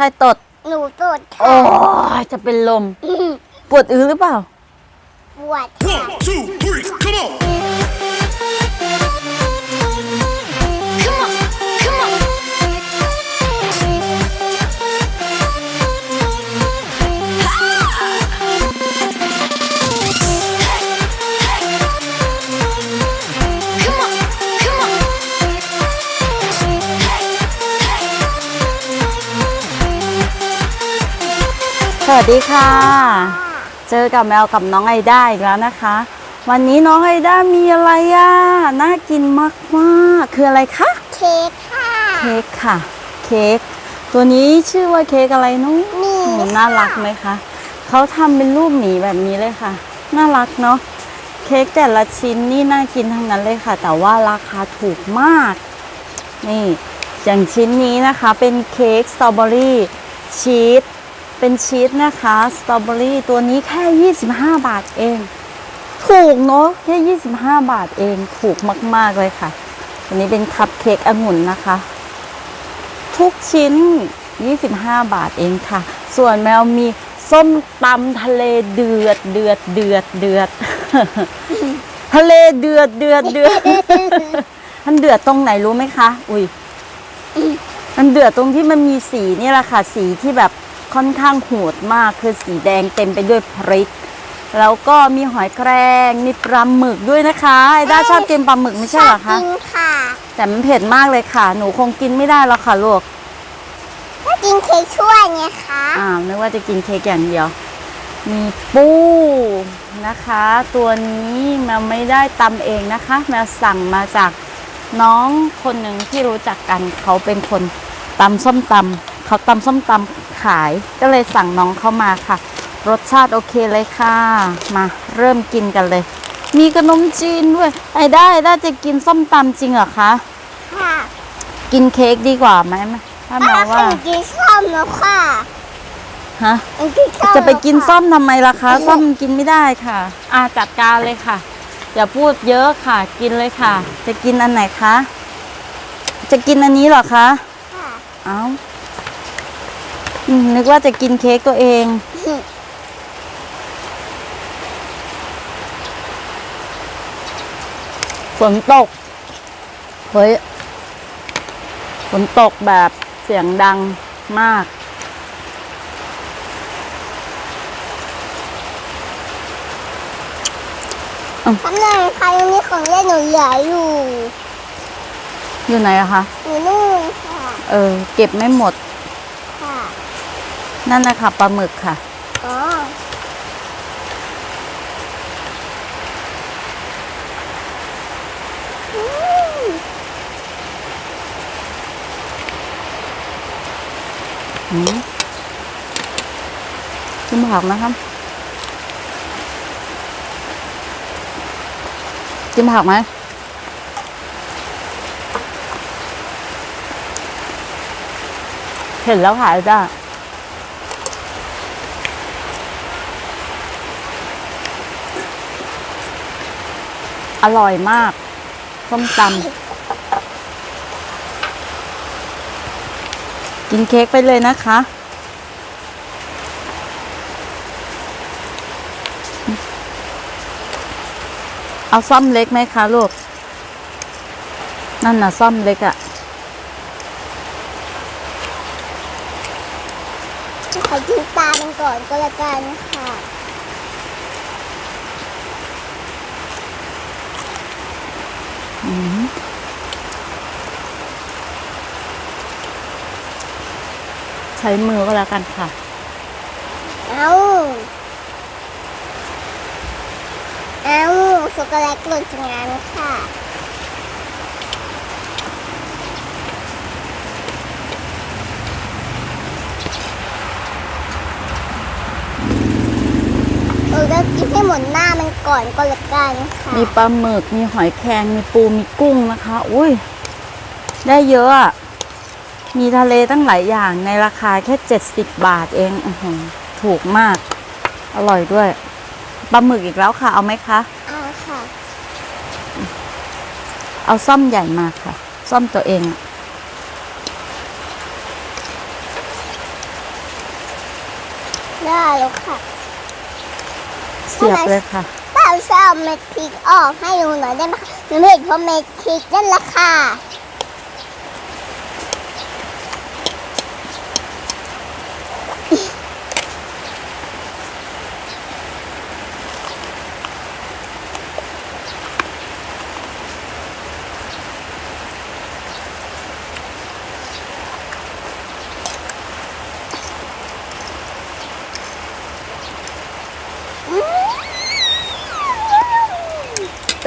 ใครตด หนูตดโอ้ค่ะยจะเป็นลม ปวดอื้อหรือเปล่า ปวดค่ะ One, two, three, come on. สวัสดีค่ะ เจอกับแมวกับน้องไอด้าอีกแล้วนะคะ วันนี้น้องไอด้ามีอะไรอะ น่ากินมากๆคืออะไรคะ เค้กค่ะ เค้กค่ะ เค้ก ตัวนี้ชื่อว่าเค้กอะไรนุ้นี่หนูน่ารักไหมคะ เขาทำเป็นรูปหมีแบบนี้เลยค่ะ น่ารักเนาะ เค้กแต่ละชิ้นนี่น่ากินทั้งนั้นเลยค่ะ แต่ว่าราคาถูกมาก นี่ อย่างชิ้นนี้นะคะ เป็นเค้กสตรอเบอรี่ชีส เป็นชีสนะคะสตรอเบอรี่ตัวนี้แค่ 25 บาทเอง ถูกเนาะแค่ 25 บาทเองถูกมาก ๆ เลยค่ะอันนี้เป็นคัพเค้กองุ่นนะคะ ทุกชิ้น 25 บาทเองค่ะ ส่วนแมวมีส้มตำทะเลเดือดเดือดเดือดเดือด ทะเลเดือดเดือดเดือดมันเดือดตรงไหนรู้ไหมคะ อุ้ยมันเดือดตรงที่มันมีสีนี่แหละค่ะ สีที่แบบ ค่อนข้างโหดมากคือสีแดงเต็มไปด้วยพริก แล้วก็มีหอยแครงมีปลาหมึกด้วยนะคะไอด้าชอบกินปลาหมึกไม่ใช่เหรอชคะบกินค่ะแต่มันเผ็ดมากเลยค่ะ หนูคงกินไม่ได้หรอกค่ะลูกถ้ากินเค้กช่วยไงคะอ่านึกว่าจะกินเค้กอย่างเดียว มีปูนะคะ ตัวนี้แมวไม่ได้ตำเองนะคะแมวสั่งมาจากน้องคนหนึ่งที่รู้จักกันเขาเป็นคนตำส้มตำ เขาตำส้มตำขายก็เลยสั่งน้องเข้ามาค่ะ รสชาติโอเคเลยค่ะ มาเริ่มกินกันเลย มีขนมจีนด้วย ไอ้ได้ได้จะกินส้มตำจริงเหรอคะค่ะกินเค้กดีกว่าไหมถ้าแมถ้าวว่าหนูกินส้มแล้วค่ะฮะหนูกินส้มจะไปกินแล้วค่ะส้มทำไมล่ะคะส้มกินไม่ได้ค่ะอาจัดการเลยค่ะ อย่าพูดเยอะค่ะ กินเลยค่ะ จะกินอันไหนคะจะกินอันนี้เหรอคะค่ะเอ้าอืม นึกว่าจะกินเค้กตัวเอง ฝนตก เฮ้ย ฝนตกแบบเสียงดังมากคำหนึ่งค่ะยังมีของเล่นหนูเหลืออยู่ อยู่ไหนอะคะอยู่นู่นค่ะ เออ เก็บไม่หมดค่ะ นั่นนะคะปลาหมึกค่ะ อ๋อ อืมอืมกินผักนะครับกินผักไหมเห็นแล้วค่ะจ้า อร่อยมากส้มตำกินเค้กไปเลยนะคะ เอาซ่อมเล็กไหมคะลูก นั่นน่ะซ่อมเล็กอะขอกินปลามันก่อนก็แล้วกันค่ะ ใช้มือก็แล้วกันค่ะ เอาเอาช็อกโกแลตหล่นจากงานค่ะ เออแล้วกินให้หมดหน้ามันก่อนก็แล้วกันค่ะมีปลาหมึก มีหอยแครงมีปูมีกุ้งนะคะ อุ้ยได้เยอะอะมีทะเลตั้งหลายอย่างในราคาแค่ 70 บาทเองออหือถูกมาก อร่อยด้วยปลาหมึกอีกแล้วค่ะ เอาไหมคะเอาค่ะ เอาซ่อมใหญ่มาค่ะ ซ่อมตัวเองอะได้แล้วค่ะ เสียบเลยค่ะป้าช่วยเอาเม็ดพริกออกให้หนูหน่อยได้ไหมคะหนูเห็นเพราะเม็ดพริกนั่นแหละค่ะ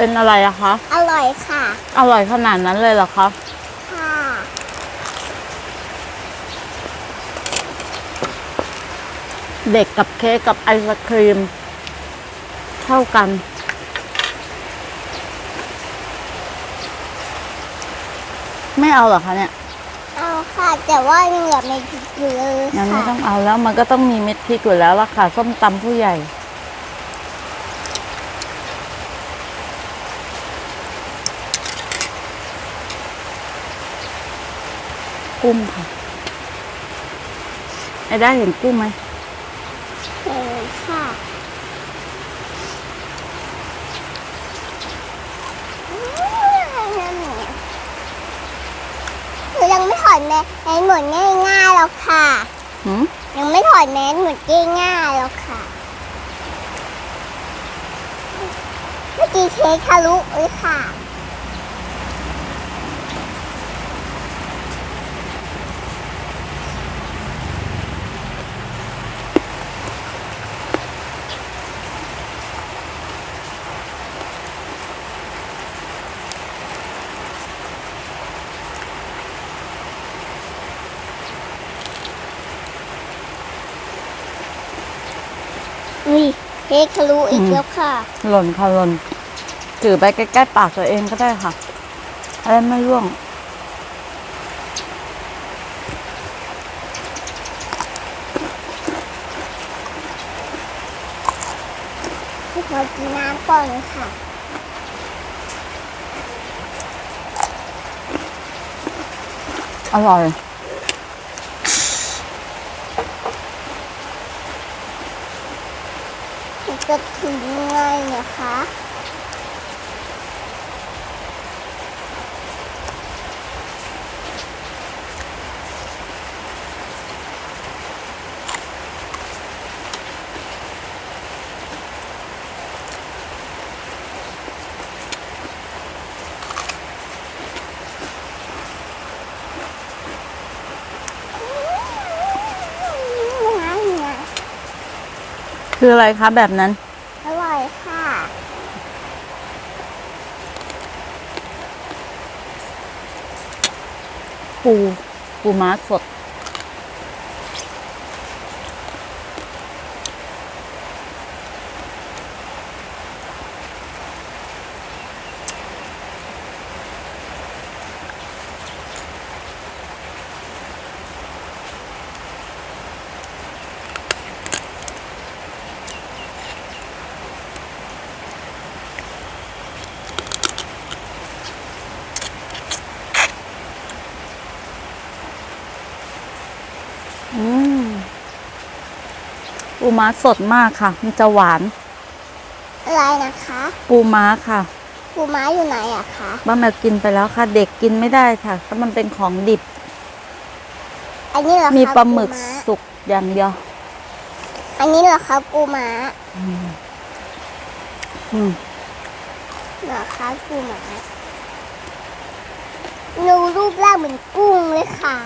เป็นอะไรอะคะ อร่อยค่ะ อร่อยขนาดนั้นเลยเหรอคะค่ะ เด็กกับเค้กกับไอศครีมเท่ากัน ไม่เอาเหรอคะเนี่ยเอาค่ะ แต่ว่ายังเหลือเม็ดพริกอยู่เลยงั้นไม่ค่ะ ต้องเอาแล้วมันก็ต้องมีเม็ดพริกอยู่แล้วล่ะค่ะ ส้มตำผู้ใหญ่ กุ้งค่ะไอ้ได้เห็นกุ้งไหมเห็นค่ะอืมหนูยังไม่ถอดแมสเหมือนง่ายๆหรอกค่ะหืมยังไม่ถอดแมสเหมือนง่ายๆหรอกค่ะ เมื่อกี้เค้กทะลุเลยค่ะ อุ้ยเค้กทะลุอีกแล้วค่ะ หล่นค่ะหล่นถือไปใกล้ๆปากตัวเองก็ได้ค่ะ อะไรไม่ร่วงพี่ขอกินน้ำก่อนเลยค่ะ อร่อย มันจะถึงยังไง นะคะ คืออะไรคะแบบนั้น อร่อยค่ะ ปู ปูม้าสด ปูม้าสดมากค่ะ มันจะหวาน อะไรนะคะ ปูม้าค่ะ ปูม้าอยู่ไหนอะคะ บ้าแมวกินไปแล้วค่ะ เด็กกินไม่ได้ค่ะเพราะมันเป็นของดิบ อันนี้เหรอคะมีปลาหมึกปูาสุกอย่างเดียว อันนี้เหรอคะปูม้าอืมเหรอคะปูม้าดูรูปร่างเหมือนกุ้งเลยค่ะ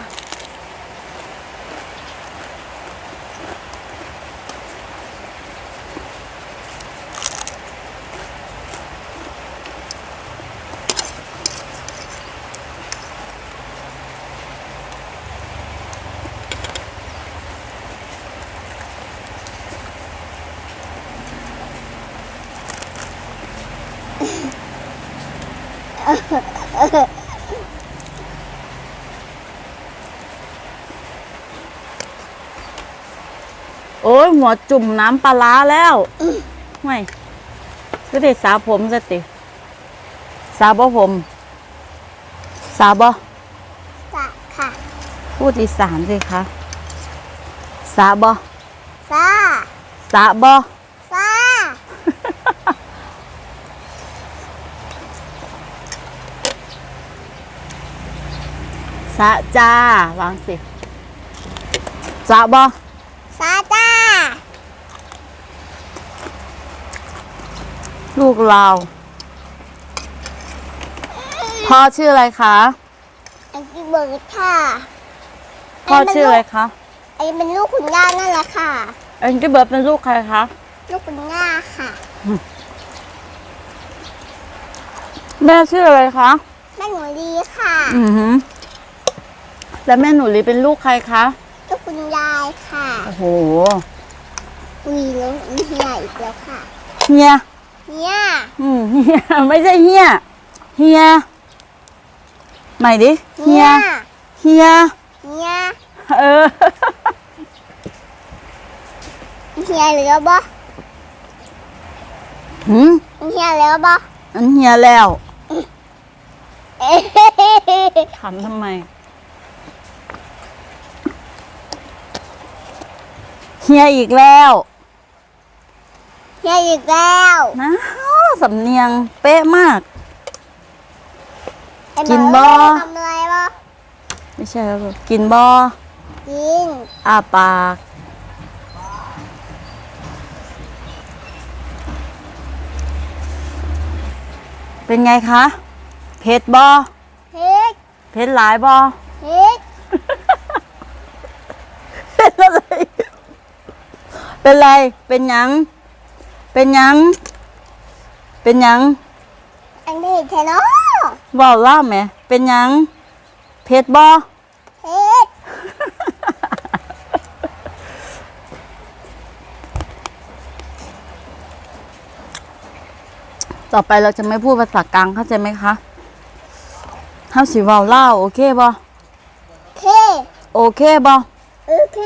โอ้ยหัวจุ่มน้ำปลาร้าแล้วไม่ก็ได้สาผมสติ สาบ่ผม สาบ่จะค่ะ พูดอีสานสิคะ สาบ่สซาสะบอ ซา สะจ้าวางสิสะบอซาจ้าลูกเราพ่อชื่ออะไรคะอันนี้เบิร์ดค่ะพ่อชื่ออะไรคะอันนี้เป็นลูกคุณย่านั่นแหละค่ะเอ็นกี้เบิร์ดเป็นลูกใครคะลูกคุณย่าค่ะ แม่ชื่ออะไรคะแม่หนูดีค่ะ อือหือ แล้วแม่หนูลีเป็นลูกใครคะลูกคุณยายค่ะโอ้โหวีน้องเฮียอีกแล้วค่ะเฮียเนี่ยอืมเฮียไม่ใช่เฮียเฮียใหม่ดิเฮียเฮียเนี่ยเออเฮียเหลือบ่หืมเฮียเหลือบ่อันเฮียแล้วถามทำไม เฮียอีกแล้วเฮียอีกแล้วนะสำเนียงเป๊ะมากไอ้กินบ่เทำอะไรบ่ไม่ใช่แล้วเหรอกินบอกินอาปากเป็นไงคะ เผ็ดบอพริกเผ็ดหลายบอพริกเป็นอะไร เป็นไร เป็นหยัง เป็นหยัง เป็นหยังอันนี้เทโนเว่าเล่าไหม เป็นหยังเผ็ดบอพริกต่อไปเราจะไม่พูดภาษากลางเข้าใจไหมคะเฮาสิเว้าเล่าวโอเคบอเคโอเคบอโอเค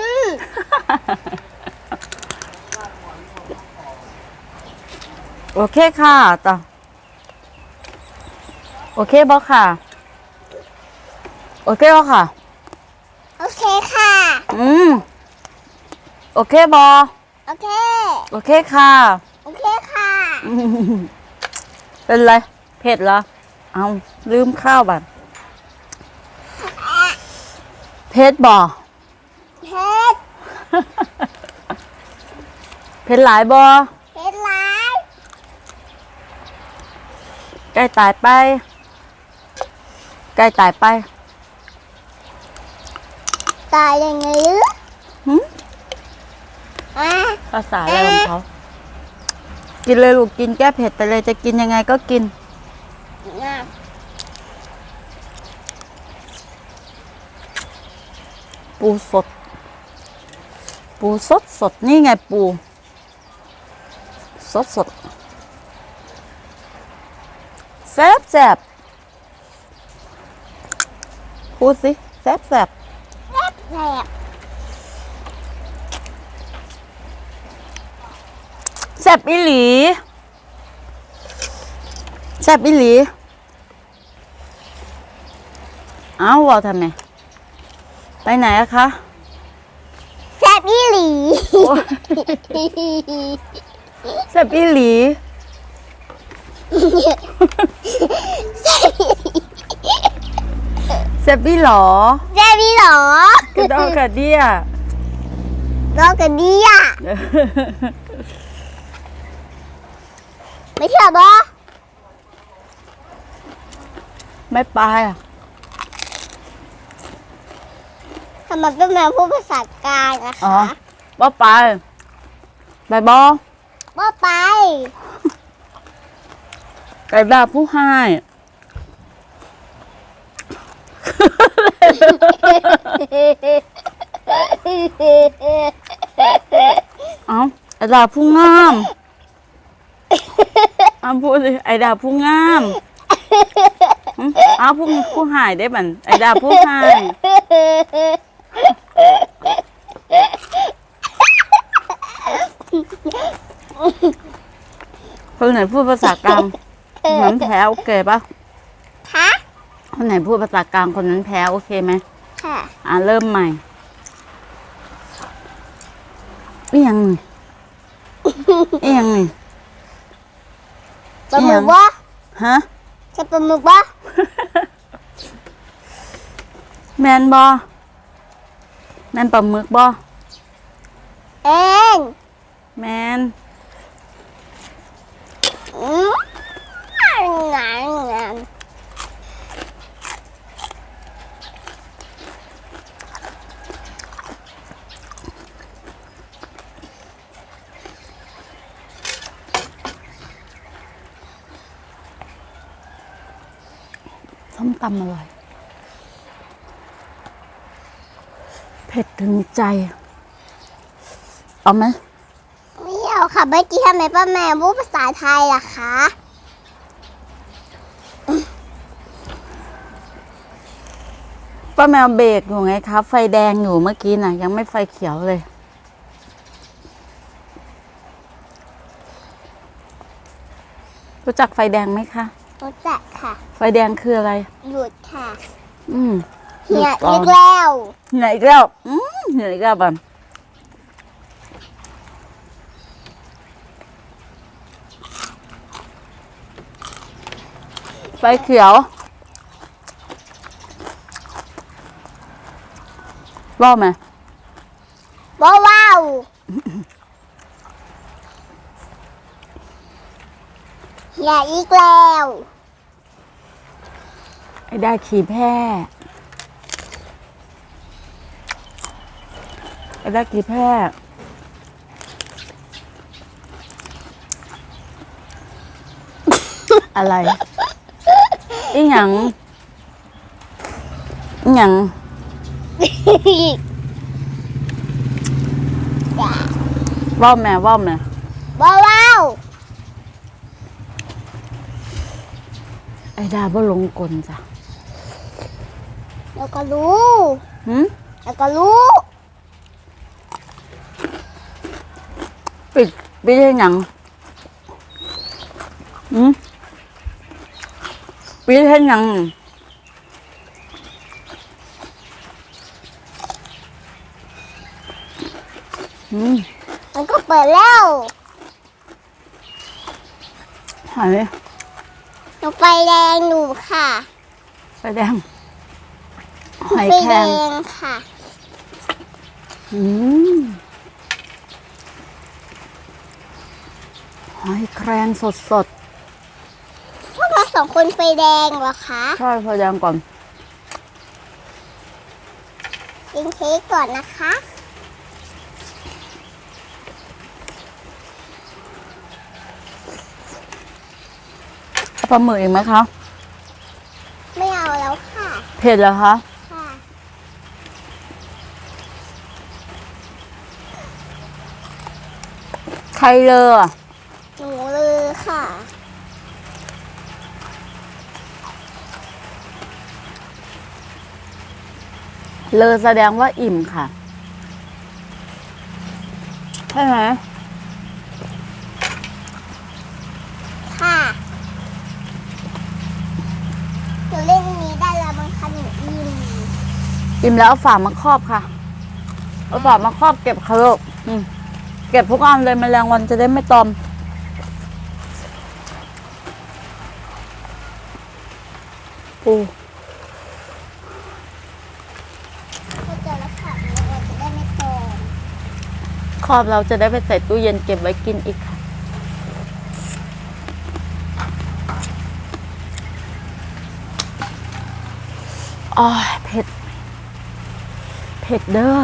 โอเคค่ะต่อโอเคบอค่ะ โอเคบอค่ะ โอเคค่ะ อืม โอเคบอโอเค โอเคค่ะ โอเคค่ะอืมเป็นไร เผ็ดเหรอ เอาลืมข้าวบัดเผ็ดบอเผ็ด เผ็ดหลายบอ เผ็ดหลาย ใกล้ตายไปใกล้ตายไป ตายยังไงหรือหืมอะภาษาอะไรของเขา กินเลยลูกกินแก้เผ็ดไปเลยจะกินยังไงก็กิน อะปูสด ปูสดสดนี่ไงปู สดสดแซบแซบพูดสิแซบแซบแซ่บแซ่บแซบอีหลีแซบอีหลีเอ้าว่าทำไมไปไหนอะคะแซ่บอีหลีแซบอีหลี แซบอีหรอแซ่บอีหรอกระดอกกระเดียรอกกันดีอะไม่เชื่อบ่ไม่ไปอะทำไมเป็นแมวพูดภาษากลางอะอ๋อคะบ่ไปไปบอบ่ไป ไก่แบบผู้ให้เอ้าไอ้ดาผู้งามเอาพูดสิไอ้ดาผู้งามหึเอาผู้ผู้หายได้บันไอ้ดาผู้หายคนไหนพูดภาษากลาง คนนั้นแพ้โอเคปะคะคนไหนพูดภาษากลางคนนั้นแพ้โอเคไหมค่ะ อะเริ่มใหม่อีหยังนี่อีหยังนี่ปลาหมึยักงวะฮะใช่ปลาหมึกวะแมนบอแมนปลาหมึกบอเองแมนอืม งานงานส้มตำอร่อย เผ็ดถึงใจ เอาไหม ไม่เอาค่ะ เมื่อกี้ทำไมป้าแม่พูดภาษาไทยล่ะคะ ป้าแมวเบรกอยู่ไงคะไฟแดงอยู่เมื่อกี้น่ะยังไม่ไฟเขียวเลย รู้จักไฟแดงไหมคะรู้จักค่ะ ไฟแดงคืออะไร หยุดค่ะ อืมเฮียก่ออีนกแล้วเหนื่อยอีกแล้วอืมเหนื่อยอีกแล้วแบบไฟเขียว รอบไหมว้าวว้าวเฮียอีกแล้วไอ้ได้ขี่แพร่ไอ้ได้ขี่แพร่อะไรอีหยังอีหยัง ว่าวแม่ว่าวแม่ว้าวว้าวไอ้ดาบ่ลงกลจ้ะแล้วก็รู้หืมแล้วก็รู้ปิดปิดให้หยังหืมปิดให้หยังอืม มันก็เปิด แล้วหายหนูไฟแดงหนูค่ะ ไฟแดงหอยไฟแคแดรงงค่ะ อืมหอยแครงสดสดพวกเราสองคนไฟแดงเหรอคะๆใช่ไฟแดงก่อน กินเค้กก่อนนะคะ เอา ปลาหมึกอีกไหมคะ ไม่เอาแล้วค่ะ เผ็ดเหรอคะ ค่ะ ใครเลยอะหนูเลยค่ะ เลอแสดงว่าอิ่มค่ะ ใช่ไหม ค่ะหนูเล่นนี้ได้แล้วบางคันหนูอิ่ม อิ่มแล้วเอาฝามาครอบค่ะเอาฝามาครอบเก็บค่ะลูกเก็บทุกอันเลยแมลงวันจะได้ไม่ตอมปูเข้ครอบเราจะได้ไปใส่ตู้เย็นเก็บไว้กินอีกค่ะอ๋อเผ็ด เผ็ดเด้อ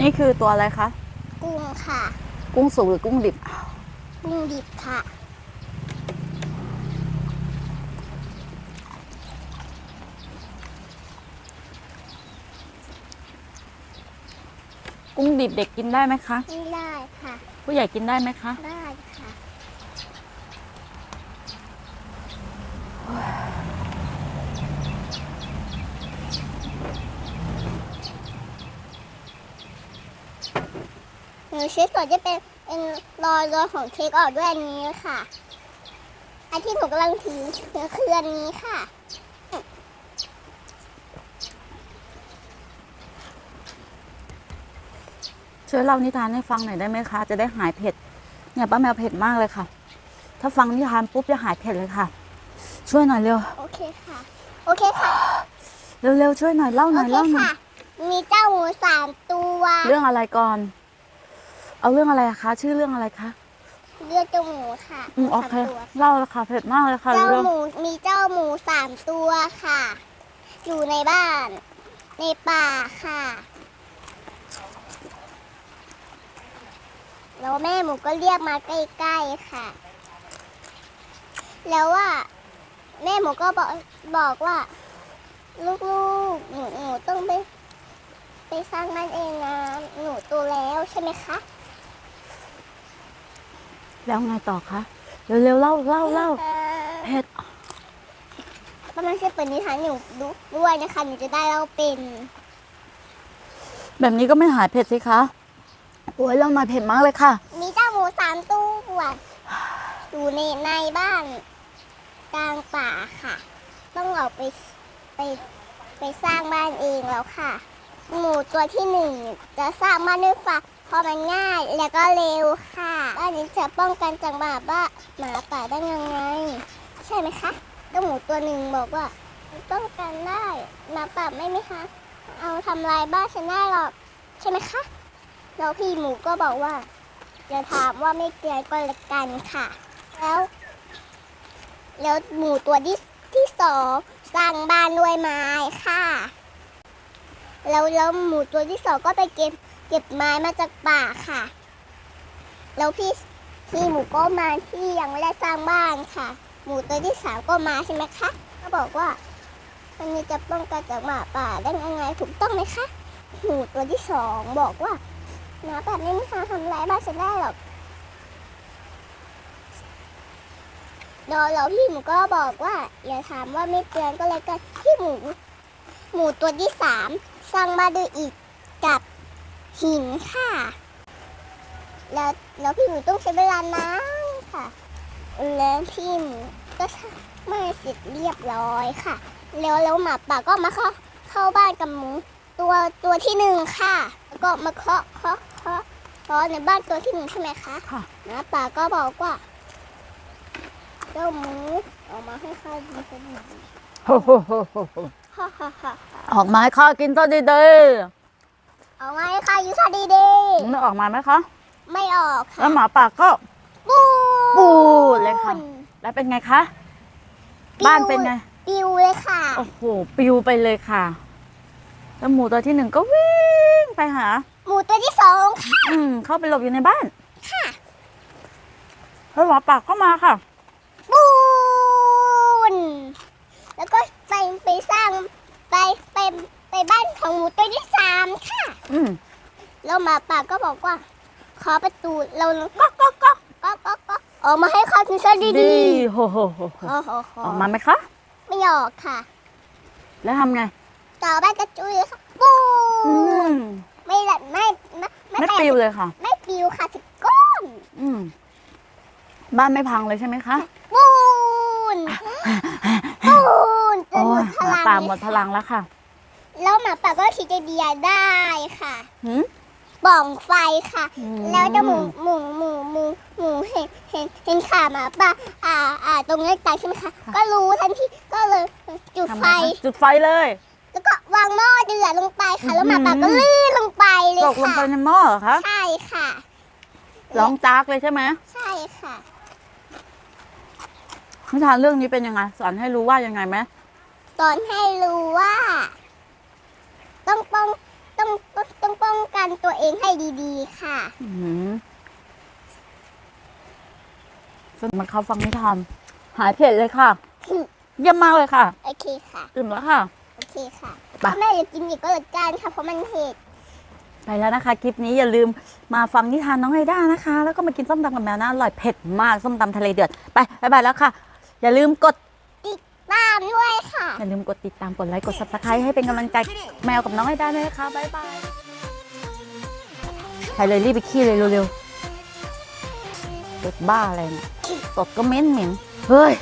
นี่คือตัวอะไรคะ กุ้งค่ะ กุ้งสุกหรือกุ้งดิบ กุ้งดิบค่ะ กุ้งดิบเด็กกินได้ไหมคะไม่ได้ค่ะ ผู้ใหญ่กินได้ไหมคะ ได้ ชิ้นส่วนจะเป็นเป็นรอยรอยของเค้กออกด้วยอันนี้ค่ะ อันที่หนูกำลังถือคืออันนี้ค่ะช่วยเล่านิทานให้ฟังหน่อยได้ไหมคะ จะได้หายเผ็ด เนี่ยป้าแมวเผ็ดมากเลยค่ะ ถ้าฟังนิทานปุ๊บจะหายเผ็ดเลยค่ะ ช่วยหน่อยเร็ว โอเคค่ะ โอเคค่ะ เร็วๆช่วยหน่อยเล่าหน่อยเล่าหน่อย มีเจ้าหมูสามตัว เรื่องอะไรก่อน เอาเรื่องอะไรอะคะ ชื่อเรื่องอะไรคะเรียกเจ้าหมูค่ะอืมโอเคสามตัวเล่าเลยค่ะเผ็ดมากเลยค่ะเจ้าเรื่องหมูมีเจ้าหมูสามตัวค่ะ อยู่ในบ้าน ในป่าค่ะ แล้วแม่หมูก็เรียกมาใกล้ๆค่ะ แล้วว่า แม่หมูก็บอกบอกว่า ลูกๆหนูหนูต้องไป ไปสร้างบ้านเองนะ หนูโตแล้วใช่ไหมคะ แล้วไงต่อคะ เร็วๆเล่าเล่าเล่าเอ่อเผ็ดป้ามันช่วยเปิดนิทานหนูดูด้วยนะคะหนูจะได้เล่าเป็น แบบนี้ก็ไม่หายเผ็ดสิคะโอ้ยเล่ามาเผ็ดมากเลยค่ะ มีเจ้าหมูสามตัวอยู่ในในบ้านกลางป่าค่ะ ต้องออกไปไปไปสร้างบ้านเองแล้วค่ะ หมูตัวที่หนึ่งจะสร้างบ้านด้วยฝัก เพราะมันง่ายแล้วก็เร็วค่ะบ้านนี้จะป้องกันจากหมาบ้าหมาป่าได้ยังไง ใช่ไหมคะเจ้หมูตัวหนึ่งบอกว่าป้องกันได้หมาป่าไม่ไหมคะเอาทำลายบ้านฉันได้หรอก ใช่ไหมคะแล้วพี่หมูก็บอกว่าอย่าถามว่าไม่เกลียดก็แล้วกันค่ะ แล้ว แล้วหมูตัวที่ที่สองสร้างบ้านด้วยไม้ค่ะ แล้วแล้วหมูตัวที่สองก็ไปเก็บ เก็บไม้มาจากป่าค่ะ แล้วพี่พี่หมูก็มาที่ยังไม่ได้สร้างบ้านค่ะ หมูตัวที่สามก็มาใช่ไหมคะ ก็บอกว่า มันจะป้องกันจากหมาป่าได้ยังไงถูกต้องไหมคะ หมูตัวที่สองบอกว่าหมาแบบไม่มีทางทำร้ายบ้านฉันได้หรอกเดี๋ยวแล้วพี่หมูก็บอกว่าอย่าถามว่าไม่เตือนก็เลยกันพี่หมู หมูตัวที่สามสร้างบ้านด้วยอิฐกับ หินค่ะ แล้วแล้วพี่หมูต้องใช้เวลานานค่ะ แล้วพี่หมูก็ไม่เสร็จเรียบร้อยค่ะ แล้วแล้วหมาป่าก็มาเข้าเข้าบ้านกับหมูตัวตัวที่หนึ่งค่ะ แล้วก็มาเคาะเคาะเคาะเคาะในบ้านตัวที่หนึ่งใช่ไหมคะค่ะนะป่าก็บอกว่าเจ้าหมูออกมาให้ข้าดีสักหน่อยโอ้โหฮ่าฮ่าฮ่าออกมาให้ข้ากินซะดี ออกมาให้ข้าอยู่ซะดีๆนึกออกมาไหมคะๆไม่ออกค่ะแล้วหมาป่าก็ปูปูดเลยค่ะ แล้วเป็นไงคะ บ้านเป็นไง ปิวเลยค่ะ โอ้โห ปิวไปเลยค่ะ แล้วหมูตัวที่หนึ่งก็วิ่งไปหา หมูตัวที่สองค่ะอืมเข้าไปหลบอยู่ในบ้านแล้วหมาป่าก็มาค่ะ ปูน แล้วก็ไปไปสร้างไปไป ไปบ้านของหมูตัวที่สามค่ะอืมแล้วหมาป่าก็บอกว่า ขอประตูเราก็ก็ก็ก็ก็ก็ออกมาให้ข้ากินซะดีดีๆโหโหโหโหโอ้โหโหออกมาไหมคะ ไม่ออกค่ะ แล้วทำไงต่อบ้านกระจุยค่ะปูอืมไม่ละไม่ไม่ไม่ขยับปิวเลยค่ะ ไม่ปิวค่ะสิก้อนอืมบ้านไม่พังเลยใช่ไหมคะปูนปูนจโอ้นหมยดหพมาลังป่าเลยหมดพลังแล้วค่ะ แล้วหมาป่าก็คิดไอเดียได้ค่ะหืมป่องไฟค่ะ อืม แล้วเจ้าหมูหมูหมูหมูหมูเห็นเห็นเห็นขาหมาป่าอ่าอ่าตรงหน้าต่างใช่ไหมคะก็รู้ทันทีก็เลยจุดทำไฟไงคะจุดไฟเลย แล้วก็วางหม้อเดือดลงไปค่ะ แล้วหมาอืมป่าก็ลื่นลงไปเลยตกลงค่ะ ไปในหม้อเหรอคะใช่ค่ะ ร้องจากเลยใช่ไหมใช่ค่ะ นิทานเรื่องนี้เป็นยังไง สอนให้รู้ว่ายังไงไหม สอนให้รู้ว่าต้อง ป้องต้องต้องต้องป้องกันตัวเองให้ดีๆ ค่ะ อืมสนุกมันเขาฟังนิทานหายเผ็ดเลยค่ะ เยี่ยมมากเลยค่ะโอเคค่ะ อิ่มแล้วค่ะ โอเคค่ะไป ถ้าแม่อยากกินอีกก็เลยกันค่ะ เพราะมันเผ็ด ไปแล้วนะคะ คลิปนี้อย่าลืมมาฟังนิทานน้องไอด้านะคะ แล้วก็มากินส้มตำกับแมวนะอร่อยเผ็ดมากส้มตำทะเลเดือดไปบ๊ายบายแล้วค่ะ อย่าลืมกดติดตามด้วยค่ะ อย่าลืมกดติดตามกดไลค์กด subscribe ให้เป็นกำลังใจแมวกับน้องไอด้ได้วยนะคะบ๊ายบายไปเลยรีบไปขี้เลยเร็วๆตดบ้าอะไรเนี่ยตดก็เหม็นเหม็นเฮ้ย